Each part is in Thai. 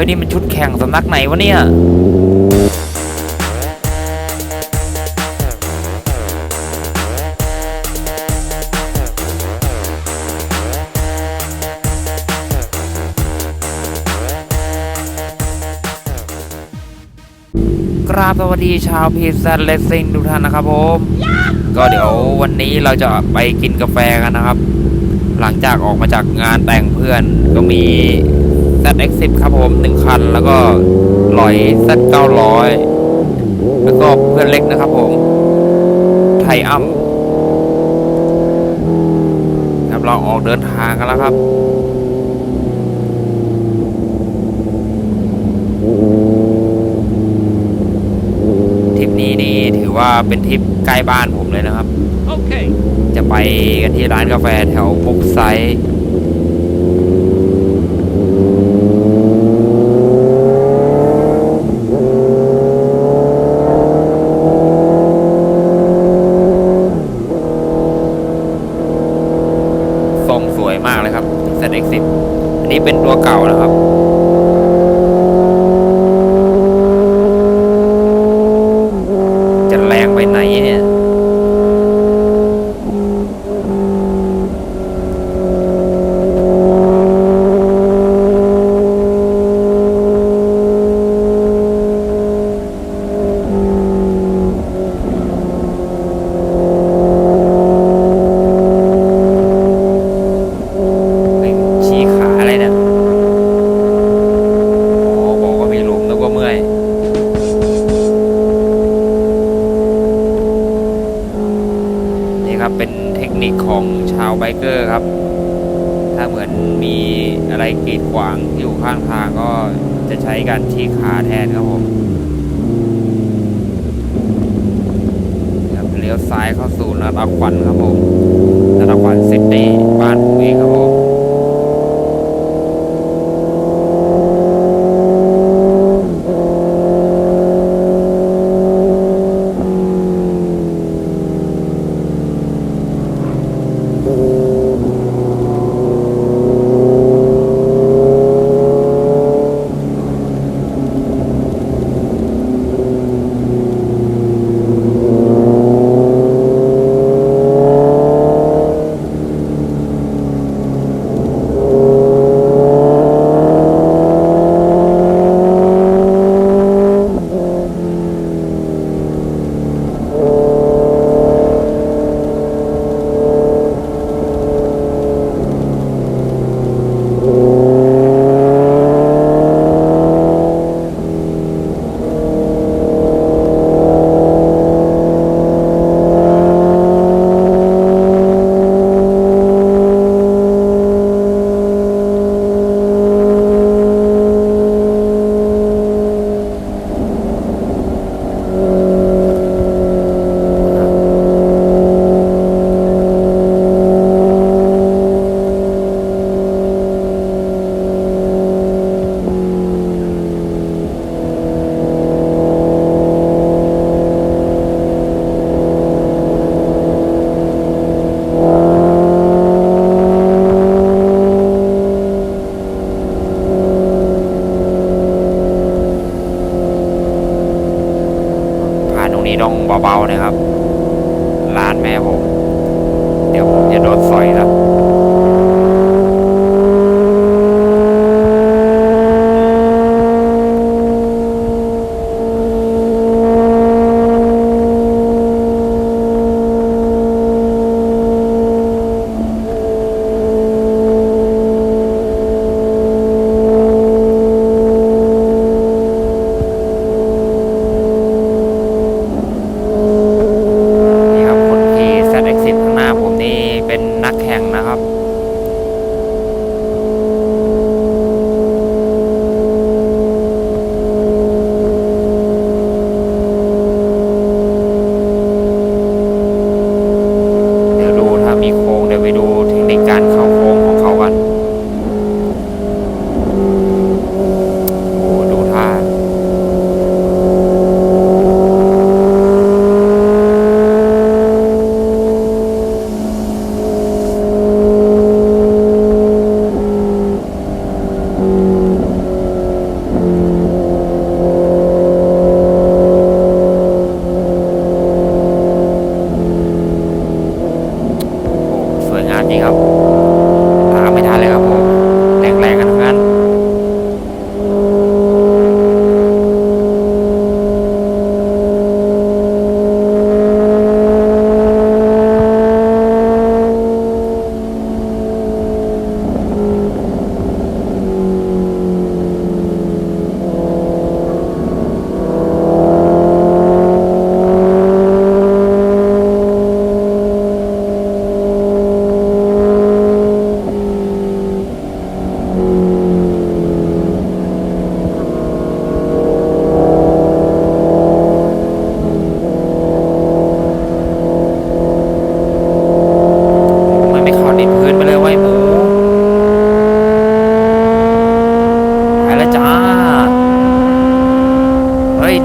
ฮ้ยนี่มันชุดแข่งสำนักไหนวะเนี่ยกราบสวัสดีชาวพีซันเลสซิ่งทุกท่านนะครับผม ก็เดี๋ยววันนี้เราจะไปกินกาแฟกันนะครับ หลังจากออกมาจากงานแต่งเพื่อนก็มี ZX10 ครับผมหนึ่งคัน แล้วก็ลอย Z900 แล้วก็เพื่อนเล็กนะครับผม ไทอัมครับเราออกเดินทางกันแล้วครับทริปนี้นี่ถือว่าเป็นทริปใกล้บ้านผมเลยนะครับ Okay. จะไปกันที่ร้านกาแฟแถวบุกไซต์ทรงสวยมากเลย ครับ ZX10 อันนี้เป็นตัวเก่านะครับจะแรงไปไหนเนี่ย จะใช้การชี้ขาแทนครับผมเลี้ยวซ้ายเข้าสู่นัดอักขวัญครับผมนัดอักขวัญซิตี้บ้านผมเองครับผมผ่า ครับ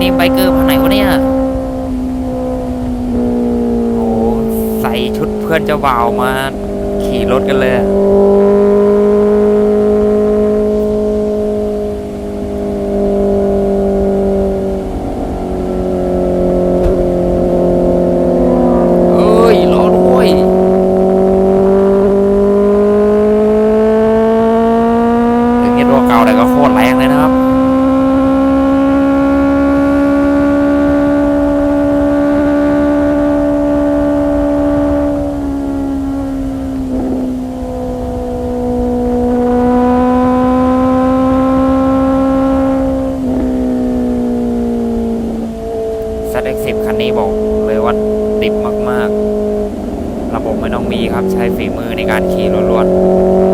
นี่ไบเกอร์พันไหนวะเนี่ยโอ้ใส่ชุดเพื่อนเจ้าบ่าวมา ขี่รถกันเลยเอ้ยรอด้วยถึงจะตัวเก่าแต่ก็โคตรแรงเลยนะครับ ZX10 คันนี้ บอกเลยว่าติดมากๆ ระบบไม่ต้องมีครับใช้ฝีมือในการขี่ล้วนๆ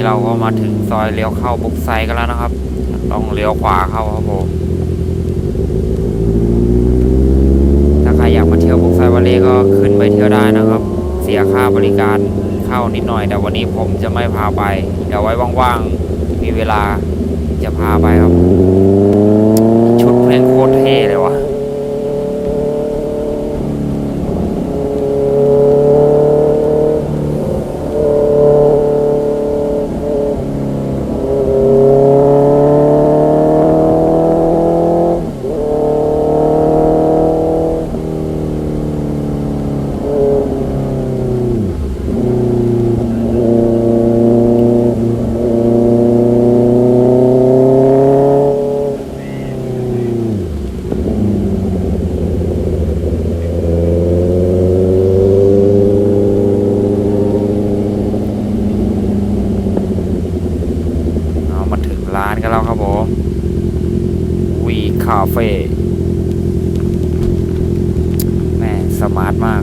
นนี้เราก็มาถึงซอยเลี้ยวเข้าบุกไซกันแล้วนะครับ ต้องเลี้ยวขวาเข้าครับผม ถ้าใครอยากมาเที่ยวบุกไซวาเลก็ขึ้นไปเที่ยวได้นะครับ เสียค่าบริการเข้านิดหน่อย แต่วันนี้ผมจะไม่พาไป เดี๋ยวไว้ว่างๆ มีเวลาจะพาไปครับ ชุดเพลงโคตรเท่เลยวะเอามาถึงร้านกันแล้วครับผมวีคาเฟ่แม่สมาร์ทมาก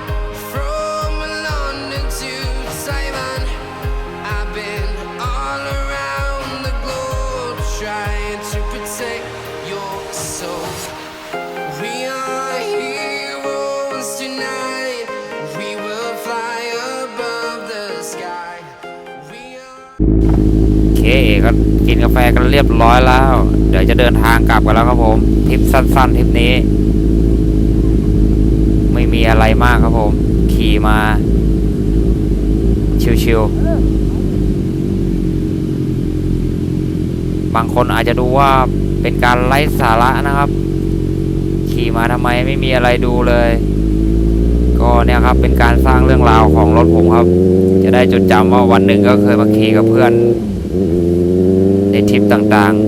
ก็กินกาแฟกันเรียบร้อยแล้ว เดี๋ยวจะเดินทางกลับกันแล้วครับผมทริปสั้นๆทริปนี้ ไม่มีอะไรมากครับผม ขี่มา ชิวๆบางคนอาจจะดูว่าเป็นการไร้สาระนะครับ ขี่มาทำไมไม่มีอะไรดูเลย ก็เนี่ยครับเป็นการสร้างเรื่องราวของรถผมครับ จะได้จดจำว่าวันหนึ่งก็เคยมาขี่กับเพื่อนใน ทริปต่างๆ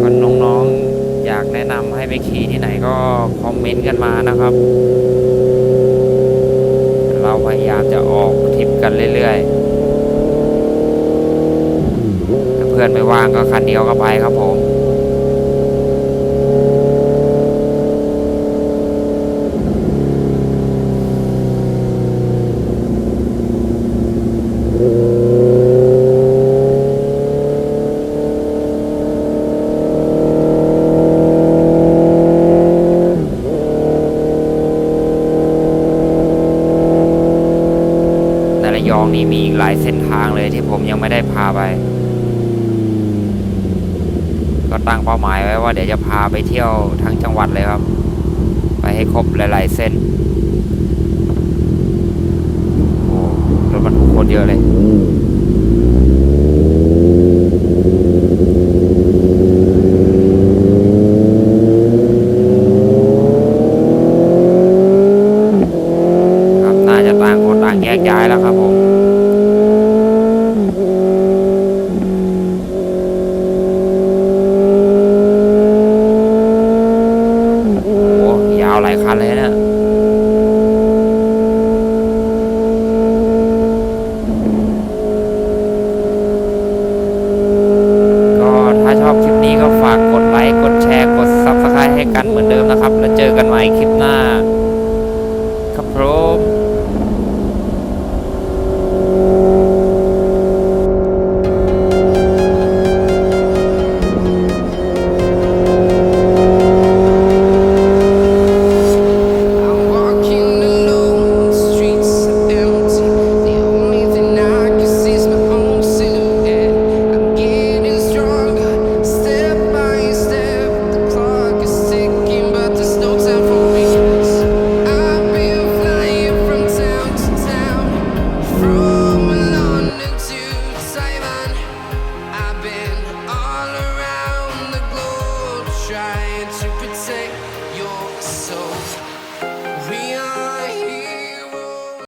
ก็น้องๆอยากแนะนำให้ไปขี่ที่ไหนก็คอมเมนต์กันมานะครับ เราพยายามจะออกทริปกันเรื่อยๆ เพื่อนไม่ว่างก็คันเดียวก็ไปครับผม ยองนี่มีอีกหลายเส้นทางเลยที่ผมยังไม่ได้พาไป ก็ตั้งเป้าหมายไว้ว่าเดี๋ยวจะพาไปเที่ยวทั้งจังหวัดเลยครับ ไปให้ครบหลาย ๆ เส้นโอ้รถบรรทุกคนเยอะเลย